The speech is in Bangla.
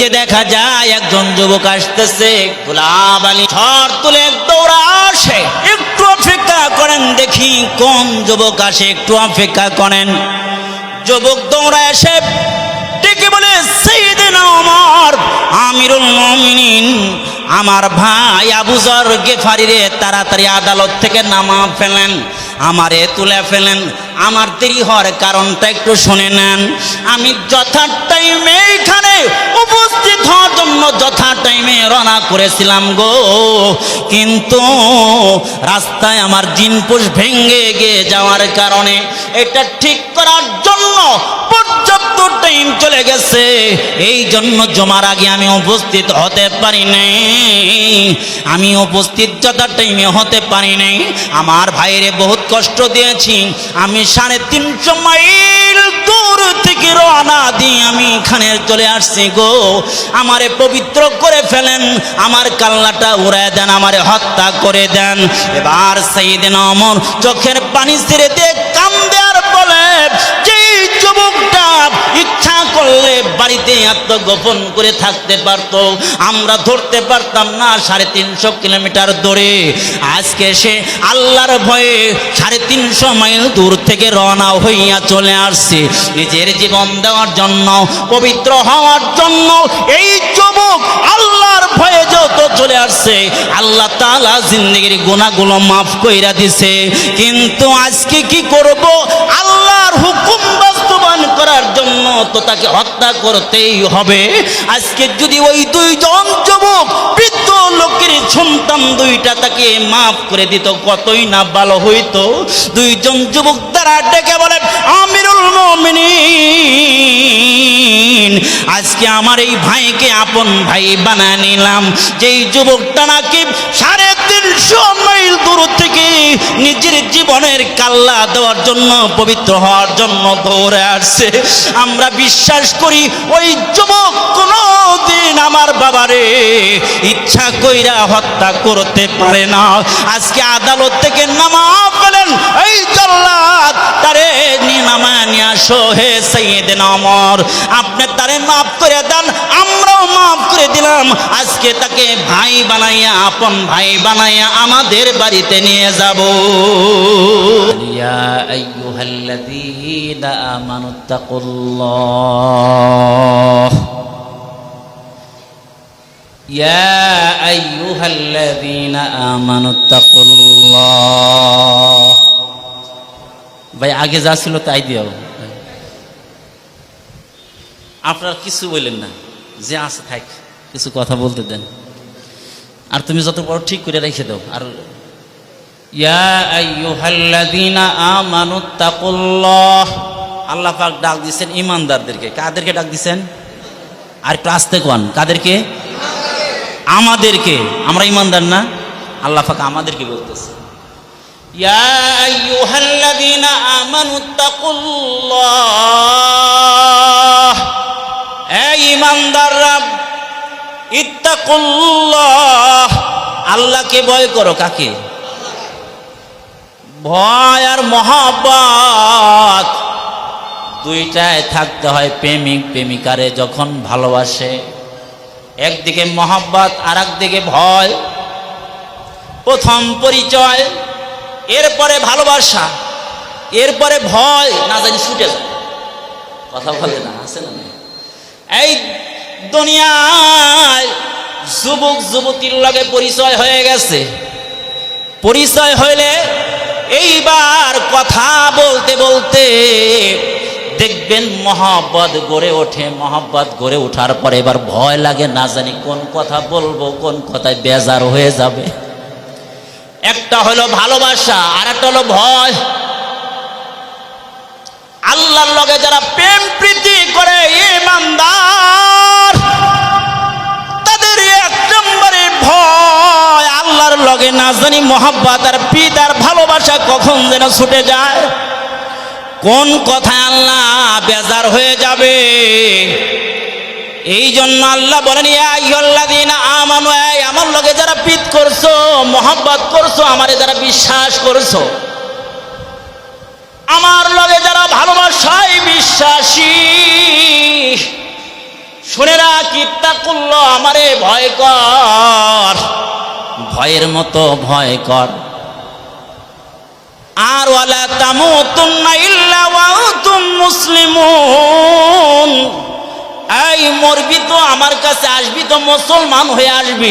যে দেখা যায় একজন যুবক আসতেছে, গোলাপ আলী ঝড় তুলে দৌড়া আসে। একটু অপেক্ষা করেন, দেখি কোন যুবক আসে, একটু অপেক্ষা করেন। যুবক দৌড়া এসে ডেকে বলে আমিরুল মমিনিন, আমার ভাই আবুজর গেফারিরে তাড়াতাড়ি আদালত থেকে নামা ফেলেন, আমারে তুলে ফেলেন। আমার দেরি হওয়ার কারণটা একটু শুনে নেন। আমি যথা টাইমে এখানে উপস্থিত হওয়ার জন্য যথা টাইমে রওনা করেছিলাম গো। কিন্তু রাস্তায় আমার জিনপুষ ভেঙে গিয়ে যাওয়ার কারণে এটা ঠিক করার জন্য চলে গেছে। এই জন্য জমার আগে আমি উপস্থিত হতে পারি নাই। আমি উপস্থিত যথা টাইমে হতে পারি নাই। আমার ভাইরে বহুত কষ্ট দিয়েছি। আমি সাড়ে তিনশো মাইল দূর থেকে রওনা দিয়ে আমি এখানে চলে আসছি গো। আমারে পবিত্র করে ফেলেন। আমার কাল্লাটা উড়ায় দেন, আমারে হত্যা করে দেন। এবার সেই দিন অমর চোখের পানি ছেড়ে দিয়ে আর বাড়িতে আত্মগোপন করে থাকতে পারত। আমরা ধরতে পারতাম না সাড়ে তিনশো কিলোমিটার দূরে। আজকে সে আল্লাহর ভয়ে সাড়ে তিনশো মাইল দূর থেকে রওনা হইয়া চলে আসছে। নিজের জীবন দেওয়ার জন্য, পবিত্র হওয়ার জন্য এই যুবক আল্লাহর ভয়ে যত চলে আসছে, আল্লাহ তালা জিন্দগির গুণাগুলো মাফ কইরা দিছে। কিন্তু আজকে কি করব? আল্লাহর হুকুম করার জন্য তো তাকে হত্যা করতেই হবে। আজকে যদি ওই দুইজন যুবক, বৃদ্ধ লোকের সন্তান দুইটা তাকে মাফ করে দিত, কতই না ভালো হইতো। দুইজন যুবক দ্বারা ডেকে বলে, আমিরুল মমিনিন, আজকে আমার এই ভাইকে আপন ভাই বানায় নিলাম। যেই যুবকটা নাকি সাড়ে নিজের জীবনের কাল্লা দেওয়ার জন্য, পবিত্র হওয়ার জন্য দৌড়ে আসছে। আমরা বিশ্বাস করি, ওই যুবক কোনো দিন আমার বাবারে ইচ্ছা কইরা হত্যা করতে পারে না। আজকে আদালত থেকে নামা পেলেন এই জল্লাদ তারে নামা নিয়ে আসো, হে সৈয়দিন অমর আপনি তারে মাফ করে দেন করে দিলাম আজকে তাকে ভাই বানাইয়া আপন ভাই বানাইয়া আমাদের বাড়িতে নিয়ে যাব ইয়া আইয়ুহাল্লাযীনা আমানুত্তাকুল্লাহ يا أيها الذين آمنوا اتقوا الله ভাই আগে যা ছিল তাই দিও আপনার কিছু বললেন না যে আছে থাক কিছু কথা বলতে দেন। আর তুমি যত বড় ঠিক করে রেখে দাও। আর আল্লাহ পাক ডাক দিছেন ইমানদারদেরকে। কাদেরকে ডাক দিছেন? আর একটু আস্তে কোন কাদেরকে? আমাদেরকে। আমরা ইমানদার না? আল্লাহ পাক আমাদেরকে বলতেছে। ইয়া আইয়ুহাল্লাযীনা আমানুত্তাকুল্লাহ আল্লাহকে ভয় করো কাকে? ভয় আর মহাব্বত। দুইটায় থাকতে হয় প্রেমিক প্রেমিকারে যখন ভালোবাসে। একদিকে মহাব্বত আর একদিকে ভয়। প্রথম পরিচয়, এরপরে ভালোবাসা, এরপরে ভয়, না জানি ছুটে কথা বলে না, আছে না এই দুনিয়ায় যুবক যুবতীর লগে পরিচয় হয়ে গেছে। পরিচয় হইলে এইবার কথা বলতে বলতে দেখবেন মহাব্বত গড়ে ওঠে। মহাব্বত গড়ে ওঠার পরে এবার ভয় লাগে, না জানি কোন কথা বলব, কোন কথায় বেজার হয়ে যাবে। একটা হলো ভালোবাসা আর একটা হলো ভয়। আল্লাহর লগে যারা মহাব্বত আর পিত আর ভালোবাসা কখন যেন ছুটে যায়? কোন কথায় আল্লাহ বেজার হয়ে যাবে? এই জন্য আল্লাহ বলেন আমানু আমার লগে যারা পিত করছ, মহব্বত করছ, আমারে যারা বিশ্বাস করছ, আমার লগে যারা ভালোবাসায় বিশ্বাসী, শুনে রাখ করল আমারে ভয় কর। ভয়ের মতো ভয় কর। আর ওয়ালা তামুতুন্না ইল্লা ওয়া আনতুম মুসলিমুন। এই মরবি তো আমার কাছে আসবি তো মুসলমান হয়ে আসবি।